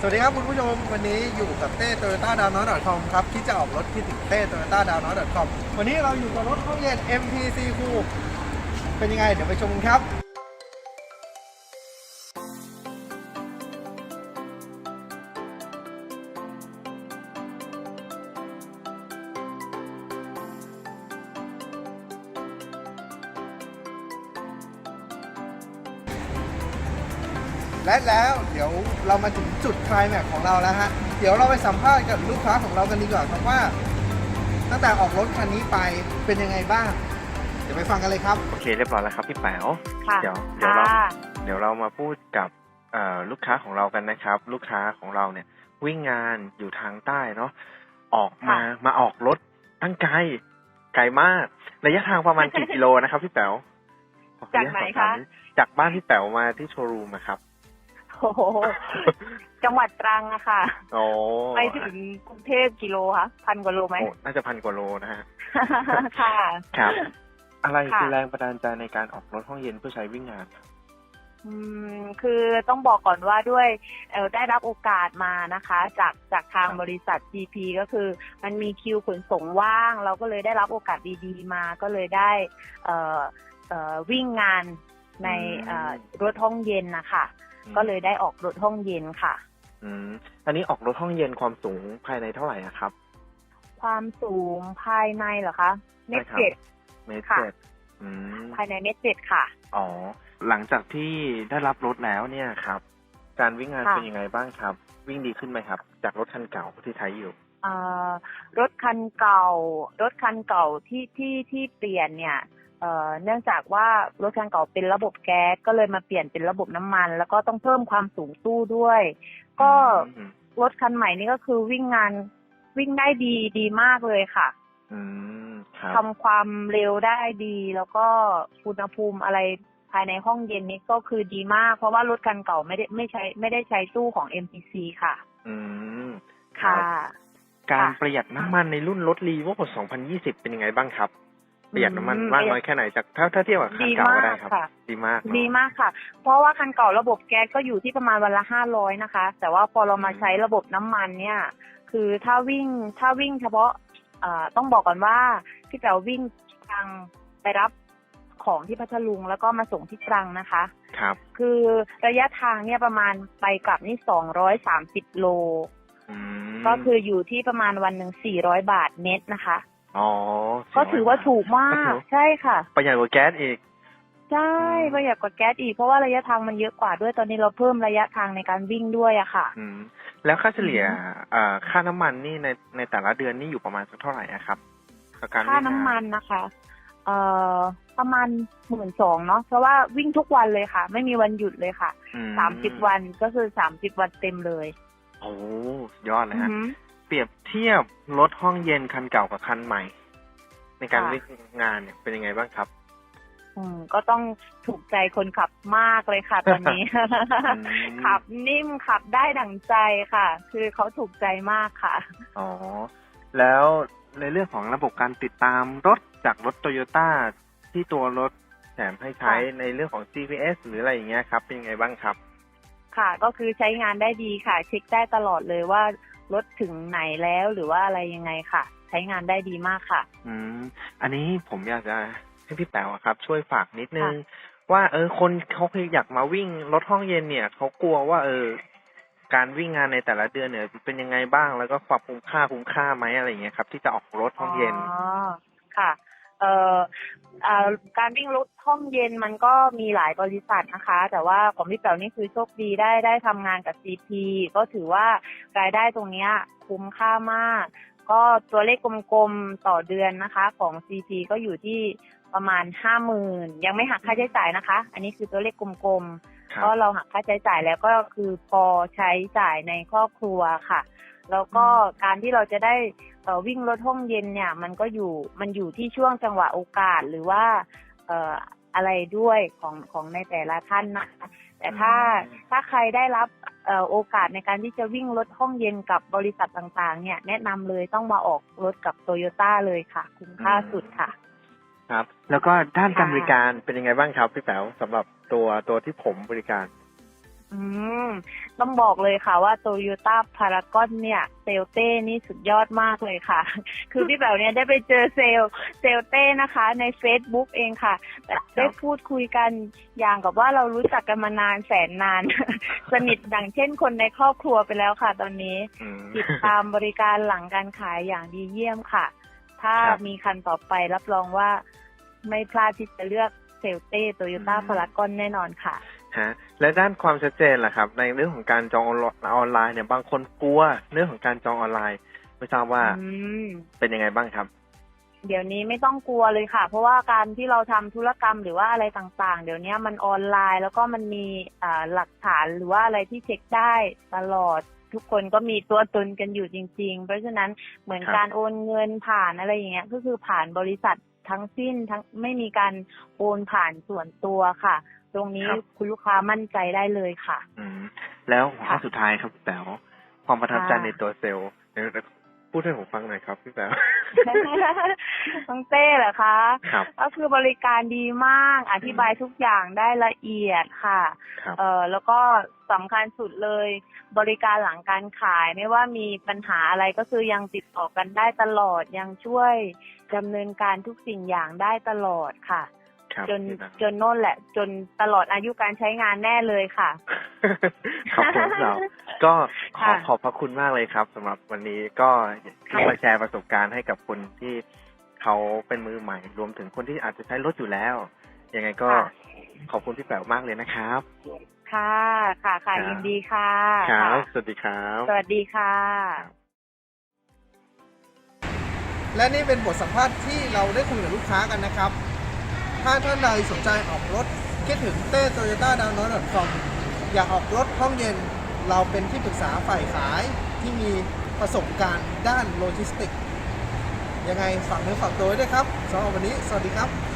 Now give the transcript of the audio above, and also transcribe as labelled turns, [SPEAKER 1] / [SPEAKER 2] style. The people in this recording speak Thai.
[SPEAKER 1] สวัสดีครับคุณผู้ชมวันนี้อยู่กับเต้โตโยต้าดาวน์ .com ครับที่จะออกรถที่ถึงเต้โตโยต้าดาวน์ .com วันนี้เราอยู่กับรถห้องเย็น MPC คูเป็นยังไง เดี๋ยวไปชมกันครับ และแล้วเดี๋ยวเรามาถึงจุดไคลายแม็กซ์ของเราแล้วฮะ เดี๋ยวเราไปสัมภาษณ์กับลูกค้าของเรากันดีกว่าครับว่า ตั้งแต่ออกรถคันนี้ไปเป็นยังไงบ้าง เดี๋ยวไปฟังกันเลยครับ
[SPEAKER 2] โอเคเรียบร้อยแล้วครับพี่แป๋ว
[SPEAKER 3] ค่ะ
[SPEAKER 2] เดี๋ยวเดี๋ยวเรา
[SPEAKER 3] ค่ะ
[SPEAKER 2] เดี๋ยวเรามาพูดกับเอ่อลูกค้าของเรากันนะครับ ลูกค้าของเราเนี่ย วิ่งงานอยู่ทางใต้เนาะออกมามาออกรถตั้งไกลไกลมากระยะทางประมาณกี่กิโลนะครับพี่แป๋วขออ
[SPEAKER 3] จาก
[SPEAKER 2] ญต
[SPEAKER 3] ไหน
[SPEAKER 2] สอบถาม
[SPEAKER 3] คะ
[SPEAKER 2] ดจากบ้านพี่แป๋วมาที่โชว์รูมอะครับ
[SPEAKER 3] โอ้โหจังหวัดตรังอะค่ะ
[SPEAKER 2] โอ้
[SPEAKER 3] ไปถึงกรุงเทพกิโลคะพันกว่าโลไหม
[SPEAKER 2] โอ้น่าจะพันกว่าโลนะฮะ
[SPEAKER 3] ค่ะ
[SPEAKER 2] ครับ อะไร
[SPEAKER 3] ค่ะ
[SPEAKER 2] คือแรงบันดาลใจในการออกรถห้องเย็นเพื่อใช้วิ่งงานครับ
[SPEAKER 3] อืมคือต้องบอกก่อนว่าด้วยเออได้รับโอกาสมานะคะ จากจากทางบริษัท GP ก็คือ มันมีคิวขนส่งว่าง เราก็เลยได้รับโอกาสดีๆมาก็เลยได้เอ่อเอ่อวิ่งงานในเอ่อรถห้องเย็นนะคะ ก็เลยได้ออกรถห้องเย็นค่ะ
[SPEAKER 2] อืมอันนี้ออกรถห้องเย็นความสูงภายในเท่าไหร่อะครับ
[SPEAKER 3] ความสูงภายในเหรอคะเมตร
[SPEAKER 2] ใช่ครับ
[SPEAKER 3] เจ็ด
[SPEAKER 2] เมตร
[SPEAKER 3] ค่ะ
[SPEAKER 2] เจ็ดอืม
[SPEAKER 3] ภายในเมตรเจ็ดค่ะ
[SPEAKER 2] อ๋อ หลังจากที่ได้รับรถแล้วเนี่ยครับ การวิ่งงาน
[SPEAKER 3] ค่ะ
[SPEAKER 2] เป็นยังไงบ้างครับ วิ่งดีขึ้นไหมครับ จากรถคันเก่าที่ใช้อยู่
[SPEAKER 3] เอ่อรถคันเก่า รถคันเก่าที่ที่ที่เปลี่ยนเนี่ย เอ่อเนื่องจากว่ารถคันเก่าเป็นระบบแก๊สก็เลยมาเปลี่ยนเป็นระบบน้ำมัน แล้วก็ต้องเพิ่มความสูงตู้ด้วย ก็
[SPEAKER 2] อืม
[SPEAKER 3] รถคันใหม่นี่ก็คือวิ่งงานวิ่งได้ดีดีมากเลยค่ะ
[SPEAKER 2] อืมครับ
[SPEAKER 3] ทำความเร็วได้ดี แล้วก็อุณหภูมิอะไรภายในห้องเย็นนี้ก็คือดีมาก เพราะว่ารถคันเก่าไม่ได้ไม่ใช้ไม่ได้ใช้ตู้ของ MPC ค่ะ
[SPEAKER 2] อืมค
[SPEAKER 3] ค่ะ
[SPEAKER 2] รับการ
[SPEAKER 3] ค่ะ
[SPEAKER 2] ประหยัดน้ำมันในรุ่นรถรีโว2020 เป็นยังไงบ้างครับ ประหยัดน้ำมัน
[SPEAKER 3] อืม
[SPEAKER 2] มากน้อยแค่ไหนจากถ้าถ้าเทียบกับคัน
[SPEAKER 3] ดี
[SPEAKER 2] เก่ามา
[SPEAKER 3] ก
[SPEAKER 2] ก็ได้ครับ
[SPEAKER 3] ค่ะ
[SPEAKER 2] ดีมากเนอะ
[SPEAKER 3] ดีมากค่ะ เพราะว่าคันเก่าระบบแก๊สก็อยู่ที่ประมาณวันละห้าร้อยนะคะ แต่ว่าพอเรามา
[SPEAKER 2] อืม
[SPEAKER 3] ใช้ระบบน้ำมันเนี่ย คือถ้าวิ่งถ้าวิ่งเฉพาะเอ่อต้องบอกก่อนว่าพี่แป๋ววิ่งตรังไปรับของที่พัทลุงแล้วก็มาส่งที่ตรังนะคะ
[SPEAKER 2] ครับ
[SPEAKER 3] คือระยะทางเนี่ยประมาณไปกลับนี่สองร้อยสามสิบโล
[SPEAKER 2] อืม
[SPEAKER 3] ก็คืออยู่ที่ประมาณวันหนึ่งสี่ร้อยบาทเน็ตนะคะ
[SPEAKER 2] อ๋อ
[SPEAKER 3] ก็ถือว่าถูกมาก
[SPEAKER 2] ก็ถือ
[SPEAKER 3] ใช่ค่ะ
[SPEAKER 2] ประหยัดกว่าแก๊สอีก
[SPEAKER 3] ใช่
[SPEAKER 2] อืม
[SPEAKER 3] ประหยัดกว่าแก๊สอีกเพราะว่าระยะทางมันเยอะกว่าด้วยตอนนี้เราเพิ่มระยะทางในการวิ่งด้วยอะค่ะ
[SPEAKER 2] อืมแล้วค่าเฉลี่ย
[SPEAKER 3] อืม
[SPEAKER 2] เอ่อค่าน้ำมันนี่ในในแต่ละเดือนนี่อยู่ประมาณสักเท่าไหร่อะครับกับการ
[SPEAKER 3] ค่า
[SPEAKER 2] วิ่งง
[SPEAKER 3] น้ำมันนะคะ เอ่อประมาณหมื่นสองเนาะเพราะว่าวิ่งทุกวันเลยค่ะ ไม่มีวันหยุดเลยค่ะ
[SPEAKER 2] อื
[SPEAKER 3] สามสิบวันก็คือสามสิบวันเต็มเลย
[SPEAKER 2] โอ้ยอดเลย
[SPEAKER 3] อือ
[SPEAKER 2] ฮะ
[SPEAKER 3] หือ
[SPEAKER 2] เปรียบเทียบรถห้องเย็นคันเก่ากับคันใหม่ ในการ
[SPEAKER 3] ค่ะ
[SPEAKER 2] วิ่งงานเนี่ยเป็นยังไงบ้างครับ
[SPEAKER 3] อืม ก็ต้องถูกใจคนขับมากเลยค่ะตอนนี้
[SPEAKER 2] ม
[SPEAKER 3] ขับนิ่มขับได้ดั่งใจค่ะ คือเขาถูกใจมากค่ะ
[SPEAKER 2] อ๋อ แล้วในเรื่องของระบบการติดตามรถจากรถโตโยต้าที่ตัวรถแถมให้ใช้
[SPEAKER 3] ค่ะ
[SPEAKER 2] ในเรื่องของ GPS หรืออะไรอย่างเงี้ยครับ เป็นยังไงบ้างครับ
[SPEAKER 3] ค่ะ ก็คือใช้งานได้ดีค่ะ เช็คได้ตลอดเลยว่า รถถึงไหนแล้วหรือว่าอะไรยังไงค่ะ ใช้งานได้ดีมากค่ะ
[SPEAKER 2] อืมอันนี้ผมอยากจะให้พี่แป๋วอะครับ ช่วยฝากนิดนึง
[SPEAKER 3] ค่ะ
[SPEAKER 2] ว่าเออคนเขาเคยอยากมาวิ่งรถห้องเย็นเนี่ยเขากลัวว่า เออ การวิ่งงานในแต่ละเดือนเนี่ย เป็นยังไงบ้างแล้วก็ความคุ้มค่าคุ้มค่าไหมอะไรอย่างเงี้ยครับ ที่จะออกรถห้องเย็น
[SPEAKER 3] อ๋อค่ะ เอ่อเอ่อการวิ่งรถห้องเย็นมันก็มีหลายบริษัทนะคะ แต่ว่าของพี่แป๋วนี่คือโชคดีได้ได้ทำงานกับ CP ก็ถือว่ารายได้ตรงเนี้ยคุ้มค่ามาก ก็ตัวเลขกลมๆต่อเดือนนะคะ ของ CP ก็อยู่ที่ประมาณห้าหมื่นยังไม่หักค่าใช้จ่ายนะคะ อันนี้คือตัวเลขกลมๆ
[SPEAKER 2] ครับ
[SPEAKER 3] ก็เราหักค่าใช้จ่ายแล้วก็คือพอใช้จ่ายในครอบครัวค่ะ แล้วก็การที่เราจะได้เอ่อ วิ่งรถห้องเย็นเนี่ย มันก็อยู่มันอยู่ที่ช่วงจังหวะโอกาสหรือว่าเอ่ออะไรด้วยของของในแต่ละท่านนะคะแต่ถ้า
[SPEAKER 2] อืม
[SPEAKER 3] ถ้าใครได้รับเอ่อโอกาสในการที่จะวิ่งรถห้องเย็นกับบริษัทต่างๆ เนี่ย แนะนำเลยต้องมาออกรถกับโตโยต้าเลยค่ะ คุ้มค่าสุดค่ะ
[SPEAKER 2] ครับ แล้วก็ด้านการ
[SPEAKER 3] ค่ะ
[SPEAKER 2] บริการเป็นยังไงบ้างครับพี่แป๋วสำหรับตัวตัวที่ผมบริการ
[SPEAKER 3] ออืม ต้องบอกเลยค่ะว่า Toyota Paragon เนี่ยเซลเต้นี่สุดยอดมากเลยค่ะ คือพี่แป๋วเนี่ยได้ไปเจอเซลลเซลเต้นะคะ ใน Facebook เองค่ะแต่ได้พูดคุยกันอย่างกับว่าเรารู้จักกันมานานแสนนาน สนิทดังเช่นคนในครอบครัวไปแล้วค่ะ ตอนนี้
[SPEAKER 2] อืม
[SPEAKER 3] ติดตามบริการหลังการขายอย่างดีเยี่ยมค่ะ ถ้า
[SPEAKER 2] ครับ
[SPEAKER 3] มีคันต่อไปรับรองว่าไม่พลาดที่จะเลือกเซลเต้โตโยต้า
[SPEAKER 2] อืม
[SPEAKER 3] พารากอนแน่นอนค่ะ
[SPEAKER 2] ฮะและด้านความชัดเจนล่ะครับ ในเรื่องของการจองออนไลน์เนี่ยบางคนกลัวเรื่องของการจองออนไลน์ ไม่ทราบว่า
[SPEAKER 3] อืม
[SPEAKER 2] เป็นยังไงบ้างครับ
[SPEAKER 3] เดี๋ยวนี้ไม่ต้องกลัวเลยค่ะ เพราะว่าการที่เราทำธุรกรรมหรือว่าอะไรต่างๆ เดี๋ยวนี้มันออนไลน์ แล้วก็มันมีอ่าหลักฐานหรือว่าอะไรที่เช็คได้ตลอดทุกคนก็มีตัวตนกันอยู่จริง ๆ เพราะฉะนั้นเหมือน
[SPEAKER 2] ครับ
[SPEAKER 3] การโอนเงินผ่านอะไรอย่างเงี้ยก็คือผ่านบริษัท ทั้งสิ้นทั้งไม่มีการโอนผ่านส่วนตัวค่ะ ตรงนี้คุณลูกค้ามั่นใจได้เลยค่ะ
[SPEAKER 2] อืมแล้วหัวข้อ
[SPEAKER 3] ค่ะ
[SPEAKER 2] สุดท้ายครับพี่แป๋วความประทับใจ
[SPEAKER 3] ค่ะ
[SPEAKER 2] ในตัวเซลล์เดี๋ยว พูดให้ผมฟังหน่อยครับพี่แป๋ว
[SPEAKER 3] น้องเต้เหรอคะ
[SPEAKER 2] ครับ
[SPEAKER 3] ก็คือบริการดีมาก อธิบายทุกอย่างได้ละเอียดค่ะ
[SPEAKER 2] ครับ
[SPEAKER 3] เออแล้วก็สำคัญสุดเลย บริการหลังการขายไม่ว่ามีปัญหาอะไรก็คือยังติดต่อกันได้ตลอดยังช่วยดำเนินการทุกสิ่งอย่างได้ตลอดค่ะ
[SPEAKER 2] ครับ
[SPEAKER 3] จน
[SPEAKER 2] พี่แป๋ว
[SPEAKER 3] จนโน่นแหละ จนตลอดอายุการใช้งานแน่เลยค่ะ
[SPEAKER 2] ครับผมเราก็ขอ
[SPEAKER 3] ค่ะ
[SPEAKER 2] ขอบพระคุณมากเลยครับสำหรับวันนี้ก็ที่
[SPEAKER 3] ค่ะ
[SPEAKER 2] มาแชร์ประสบการณ์ให้กับคนที่เขาเป็นมือใหม่ รวมถึงคนที่อาจจะใช้รถอยู่แล้ว ยังไงก็
[SPEAKER 3] ค่ะ
[SPEAKER 2] ขอบคุณพี่แป๋วมากเลยนะครับ
[SPEAKER 3] ค่ะ ค่ะค่ะ
[SPEAKER 2] ครับ
[SPEAKER 3] ยินดีค่ะ
[SPEAKER 2] ครับ
[SPEAKER 3] ค่ะ
[SPEAKER 2] สวัสดีครับ
[SPEAKER 3] สวัสดีค่ะ
[SPEAKER 1] และนี่เป็นบทสัมภาษณ์ที่เราได้คุยกับลูกค้ากันนะครับ ถ้าท่านใดสนใจออกรถ คิดถึงเต้โตโยต้าดาวน์โหลดคอมอยากออกรถห้องเย็นเราเป็นที่ปรึกษาฝ่ายขายที่มีประสบการณ์ด้านโลจิสติก ยังไงฝากเนื้อฝากตัวด้วยครับสำหรับวันนี้ สวัสดีครับ